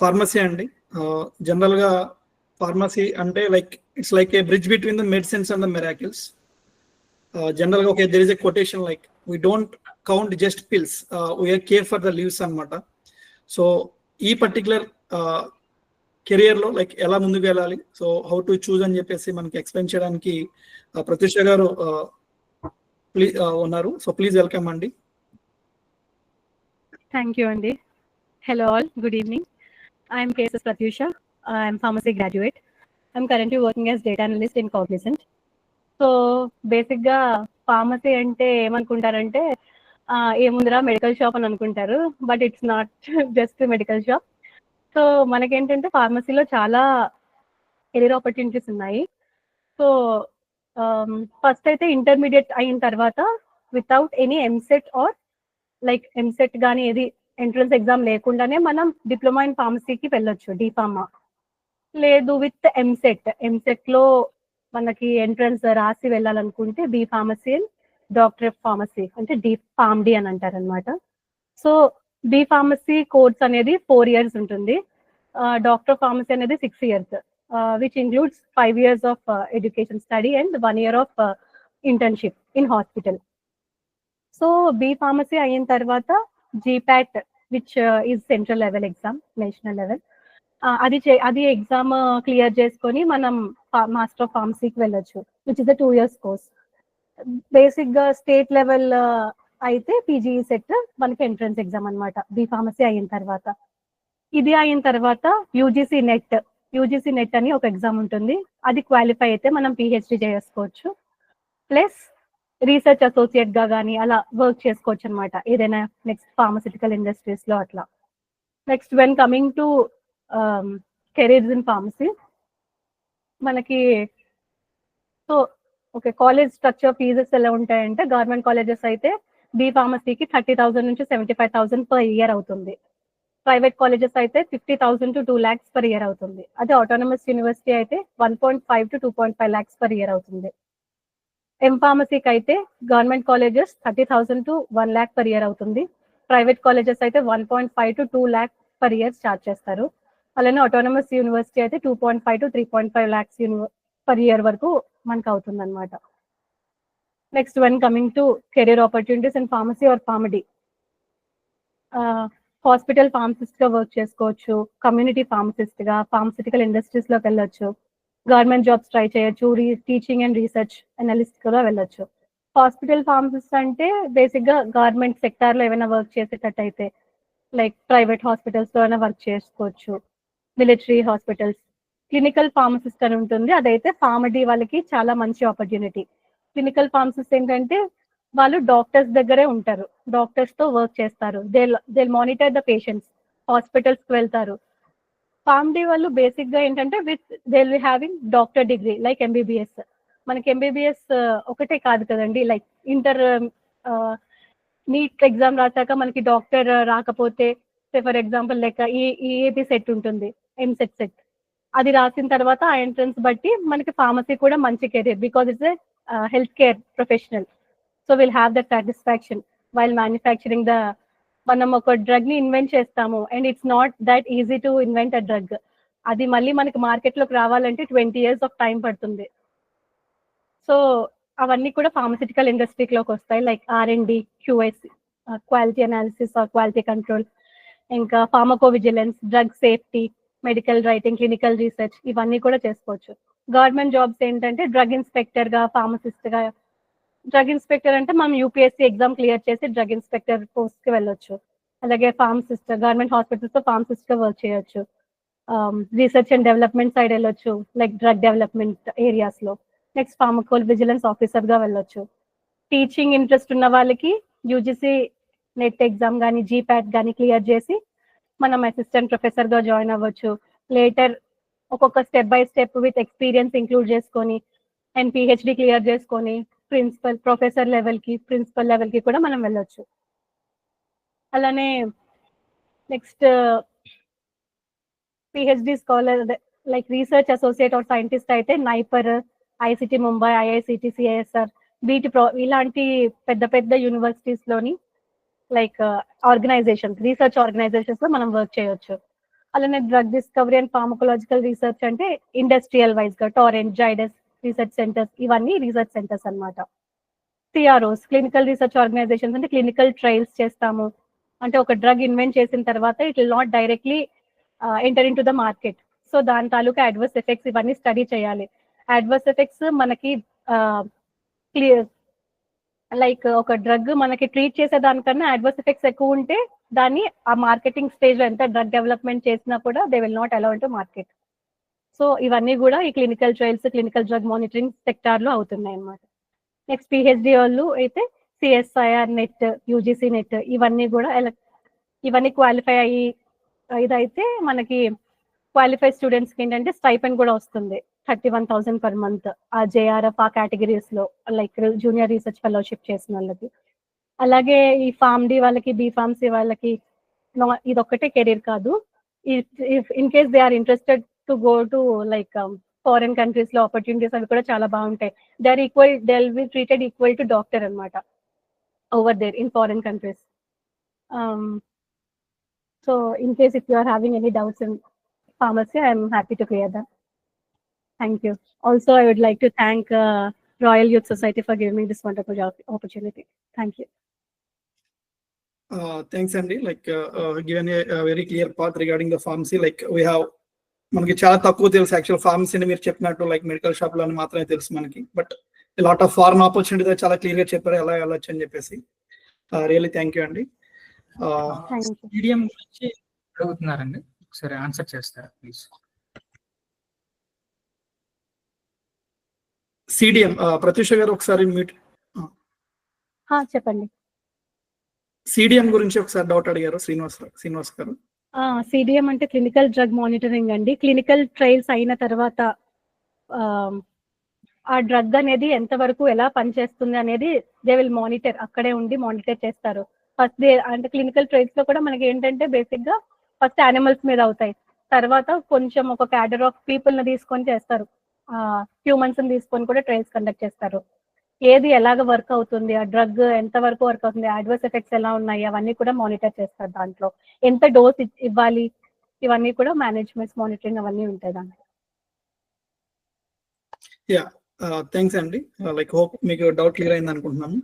Pharmacy అండి. జనరల్గా pharmacy అంటే like it's like a bridge between the medicines and the miracles. జనరల్గా okay there is a quotation like we don't count just pills. We are care for the leaves అనమాట so ఈ particular కెరియర్లో like ఎలా ముందుకు వెళ్ళాలి? So how to choose అని చెప్పేసి మనకి ఎక్స్ప్లెయిన్ చేయడానికి ప్రతిష్ట ప్రత్యూష గారు ప్లీజ్ ఉన్నారు. సో ప్లీజ్ వెల్కమ్ అండి. థ్యాంక్ యూ అండి hello all good evening I'm KSS Pratyusha. I'm pharmacy graduate. I'm currently working as data analyst in Cognizant. So బేసిక్గా ఫార్మసీ అంటే ఏమనుకుంటారంటే ఏముందిరా మెడికల్ షాప్ అని అనుకుంటారు but it's not just medical shop so మనకేంటంటే ఫార్మసీలో చాలా కెరీర్ ఆపర్చునిటీస్ ఉన్నాయి సో ఫస్ట్ um, అయితే ఇంటర్మీడియట్ అయిన తర్వాత without any EAMCET or like EAMCET కానీ ఏది ఎంట్రన్స్ ఎగ్జామ్ లేకుండానే మనం డిప్లొమా ఇన్ ఫార్మసీకి వెళ్ళొచ్చు డిఫార్మా లేదు విత్ ఎంసెట్ ఎంసెట్లో మనకి ఎంట్రన్స్ రాసి వెళ్ళాలనుకుంటే B pharmacy doctor of pharmacy అంటే డి ఫార్మ్ డి అని అంటారు అనమాట సో బి ఫార్మసీ కోర్స్ అనేది ఫోర్ ఇయర్స్ ఉంటుంది. డాక్టర్ ఆఫ్ ఫార్మసీ అనేది six years which includes five years of education study and one year of internship in hospital so B pharmacy అయిన తర్వాత GPAT which is central level exam national level అది అది exam clear uh, చేసుకొని మనం master of ఫార్మసీకి వెళ్ళొచ్చు which is the two years course బేసిక్గా state level uh, అయితే పీజీ సెట్ మనకి ఎంట్రన్స్ ఎగ్జామ్ అన్నమాట. బి ఫార్మసీ అయిన తర్వాత. ఇది అయిన తర్వాత యూజీసీ నెట్ యూజీసీ నెట్ అని ఒక ఎగ్జామ్ ఉంటుంది. అది క్వాలిఫై అయితే మనం పిహెచ్డి చేసుకోవచ్చు. ప్లస్ రీసెర్చ్ అసోసియేట్గా కానీ అలా వర్క్ చేసుకోవచ్చు అనమాట ఏదైనా నెక్స్ట్ ఫార్మసిటికల్ ఇండస్ట్రీస్లో అట్లా. Next when coming to careers in pharmacy మనకి so okay college structure fees ఎలా ఉంటాయంటే గవర్నమెంట్ కాలేజెస్ అయితే బి ఫార్మసీకి థర్టీ థౌసండ్ నుంచి seventy five thousand per year అవుతుంది. ప్రైవేట్ కాలేజెస్ అయితే fifty thousand to two lakhs per year అవుతుంది. అదే ఆటోనమస్ యూనివర్సిటీ అయితే one point five to two point five lakhs per year అవుతుంది. M ఫార్మసీకి అయితే government colleges thirty thousand to one lakh per year అవుతుంది. Private colleges అయితే one point five to two lakh per year charge చేస్తారు. అలానే autonomous university అయితే two point five to three point five lakhs per year వరకు మనకు అవుతుంది అనమాట next one coming to career opportunities in pharmacy or pharm D hospital ఫార్మసిస్ట్గా work చేసుకోవచ్చు community ఫార్మసిస్ట్గా pharmaceutical ఇండస్ట్రీస్లోకి వెళ్ళొచ్చు. గవర్నమెంట్ జాబ్స్ ట్రై చేయొచ్చు రీ టీచింగ్ అండ్ రీసెర్చ్ అనలిస్ట్ కూడా వెళ్ళొచ్చు. హాస్పిటల్ ఫార్మసిస్ట్ అంటే బేసిక్గా గవర్నమెంట్ సెక్టార్లో ఏమైనా వర్క్ చేసేటట్టు అయితే లైక్ ప్రైవేట్ హాస్పిటల్స్లో అయినా వర్క్ చేసుకోవచ్చు. మిలిటరీ హాస్పిటల్స్ క్లినికల్ ఫార్మసిస్ట్ అని ఉంటుంది. అదైతే ఫార్మడీ వాళ్ళకి చాలా మంచి ఆపర్చునిటీ. క్లినికల్ ఫార్మసిస్ట్ ఏంటంటే వాళ్ళు డాక్టర్స్ దగ్గరే ఉంటారు. డాక్టర్స్తో వర్క్ చేస్తారు. They they monitor the patients. హాస్పిటల్స్కి వెళ్తారు. ఫార్మడీ వాళ్ళు బేసిక్గా ఏంటంటే with they will having doctor degree like MBBS మనకి ఎంబీబీఎస్ uh, ఒకటే కాదు కదండి. లైక్ ఇంటర్ నీట్ ఎగ్జామ్ రాసాక మనకి డాక్టర్ uh, రాకపోతే ఫర్ ఎగ్జాంపుల్ లెక్క ఈ సెట్ ఉంటుంది ఎంసెట్ సెట్ అది రాసిన తర్వాత ఆ ఎంట్రన్స్ బట్టి మనకి ఫార్మసీ కూడా మంచి career because it's a health care professional so will have that satisfaction while manufacturing the మనం ఒక డ్రగ్ని ఇన్వెంట్ చేస్తాము and it's not that easy to invent a drug అది మళ్ళీ మనకి మార్కెట్లోకి రావాలంటే ట్వంటీ ఇయర్స్ ఆఫ్ టైం పడుతుంది. సో అవన్నీ కూడా ఫార్మసిటికల్ ఇండస్ట్రీలోకి వస్తాయి. Like R and D QS quality analysis or quality control ఇంకా pharmacovigilance drug safety medical writing clinical research ఇవన్నీ కూడా చేసుకోవచ్చు. గవర్నమెంట్ జాబ్స్ ఏంటంటే డ్రగ్ ఇన్స్పెక్టర్గా ఫార్మసిస్ట్గా డ్రగ్ ఇన్స్పెక్టర్ అంటే మనం యూపీఎస్సీ ఎగ్జామ్ క్లియర్ చేసి డ్రగ్ ఇన్స్పెక్టర్ పోస్ట్కి వెళ్ళొచ్చు. అలాగే ఫార్మసిస్ట్ గవర్నమెంట్ హాస్పిటల్స్తో ఫార్మసిస్ట్గా వర్క్ చేయొచ్చు. రీసెర్చ్ అండ్ డెవలప్మెంట్ సైడ్ వెళ్ళొచ్చు లైక్ డ్రగ్ డెవలప్మెంట్ ఏరియాస్లో. నెక్స్ట్ ఫార్మకోల్ విజిలెన్స్ ఆఫీసర్గా వెళ్ళొచ్చు. టీచింగ్ ఇంట్రెస్ట్ ఉన్న వాళ్ళకి యూజీసీ నెట్ ఎగ్జామ్ కానీ జీప్యాట్ కానీ క్లియర్ చేసి మనం అసిస్టెంట్ ప్రొఫెసర్గా జాయిన్ అవ్వచ్చు. లేటర్ ఒక్కొక్క step by step with experience include చేసుకొని అండ్ పిహెచ్డి క్లియర్ చేసుకొని ప్రిన్సిపల్ ప్రొఫెసర్ లెవెల్కి ప్రిన్సిపల్ లెవెల్కి కూడా మనం వెళ్ళొచ్చు. అలానే next PhD scholar like research associate or scientist అయితే NIPER ICT Mumbai IICT CSIR వీటి ప్రో ఇలాంటి పెద్ద పెద్ద యూనివర్సిటీస్లోని లైక్ ఆర్గనైజేషన్స్ రీసెర్చ్ ఆర్గనైజేషన్స్లో మనం వర్క్ చేయొచ్చు. అలానే drug discovery and pharmacological research అంటే industrial wise Torrent Torrent Zydus research centres ఇవన్నీ రీసెర్చ్ సెంటర్స్ అన్నమాట. సిఆర్ఓస్ క్లినికల్ రీసెర్చ్ ఆర్గనైజేషన్స్ అంటే క్లినికల్ ట్రయల్స్ చేస్తాము. అంటే ఒక డ్రగ్ ఇన్వెంట్ చేసిన తర్వాత it will not directly enter in to the market so దాని తాలూకా అడ్వర్స్ ఎఫెక్ట్స్ ఇవన్నీ స్టడీ చేయాలి. అడ్వర్స్ ఎఫెక్ట్స్ మనకి క్లియర్ లైక్ ఒక డ్రగ్ మనకి ట్రీట్ చేసే దానికన్నా అడ్వర్స్ ఎఫెక్ట్స్ ఎక్కువ ఉంటే దాన్ని ఆ మార్కెటింగ్ స్టేజ్లో ఎంత డ్రగ్ డెవలప్మెంట్ చేసినా కూడా they will not allow to market so ఇవన్నీ కూడా ఈ clinical trials clinical drug monitoring సెక్టార్లో అవుతున్నాయి అన్నమాట. నెక్స్ట్ పిహెచ్డి వాళ్ళు అయితే సిఎస్ఐఆర్ నెట్ యూజీసీ నెట్ ఇవన్నీ కూడా ఇవన్నీ క్వాలిఫై అయ్యి ఇదైతే మనకి క్వాలిఫై స్టూడెంట్స్కి ఏంటంటే స్టైపెండ్ కూడా వస్తుంది. Thirty one thousand per month ఆ జేఆర్ఎఫ్ ఆ కేటగిరీస్లో లైక్ జూనియర్ రీసెర్చ్ ఫెలోషిప్ చేసిన వాళ్ళకి. అలాగే ఈ ఫామ్ డి వాళ్ళకి బి ఫార్మసీ వాళ్ళకి ఇదొక్కటే ఇది ఒక్కటే కెరీర్ కాదు in case they are interested To go to like foreign countries లో ఆపర్చునిటీస్ అవి కూడా చాలా బాగుంటాయి they are equal they will be treated equal to doctor అనమాట over there in foreign countries so in case if you are having any doubts in pharmacy, I'm happy to clear them. Thank you. Also, I would like to thank uh, Royal Youth Society for giving me this wonderful op- opportunity. Thank you. Thanks అండి like given very clear path regarding the pharmacy like we have మనకి చాలా తక్కువ తెలుసు. Actual pharmacy మీరు చెప్పినట్టు like medical షాప్లో మాత్రమే తెలుసు మనకి. But lot of pharm opportunity చాలా క్లియర్గా చెప్పారు. ఎలా వెళ్ళొచ్చు అని చెప్పేసి. రియల్లీ థ్యాంక్ యూ అండి. గురించి అడుగుతున్నారండి. ఒకసారి ఆన్సర్ చేస్తారా ప్లీజ్ సిడిఎం ప్రత్యూష గారు ఒకసారి మీట్ చెప్పండి. సిడిఎం గురించి ఒకసారి డౌట్ అడిగారు శ్రీనివాస్ శ్రీనివాస్ గారు. సిడిఎం అంటే క్లినికల్ డ్రగ్ మానిటరింగ్ అండి. క్లినికల్ ట్రయల్స్ అయిన తర్వాత ఆ, డ్రగ్ అనేది ఎంతవరకు ఎలా పనిచేస్తుంది అనేది దే విల్ మానిటర్ అక్కడే ఉండి మానిటర్ చేస్తారు. ఫస్ట్ దే అంటే క్లినికల్ ట్రయల్స్లో కూడా మనకి ఏంటంటే బేసిక్గా ఫస్ట్ యానిమల్స్ మీద అవుతాయి. తర్వాత కొంచెం ఒక క్యాడర్ ఆఫ్ పీపుల్ని తీసుకొని చేస్తారు. హ్యూమన్స్ని తీసుకొని కూడా ట్రయల్స్ కండక్ట్ చేస్తారు. ఏది ఎలాగ వర్క్ అవుతుంది ఆ డ్రగ్ ఎంత వరకు వర్క్ అవుతుంది అడ్వర్స్ ఎఫెక్ట్స్ ఎలా ఉన్నాయి అవన్నీ కూడా మానిటర్ చేస్తారు దాంట్లో. ఎంత డోస్ ఇవ్వాలి ఇవన్నీ కూడా మేనేజ్మెంట్ మానిటరింగ్ అవన్నీ ఉంటాయి దాంట్లో. యా థ్యాంక్స్ అండి లైక్ హోప్ మీకు డౌట్ క్లియర్ అయింది అనుకుంటున్నాము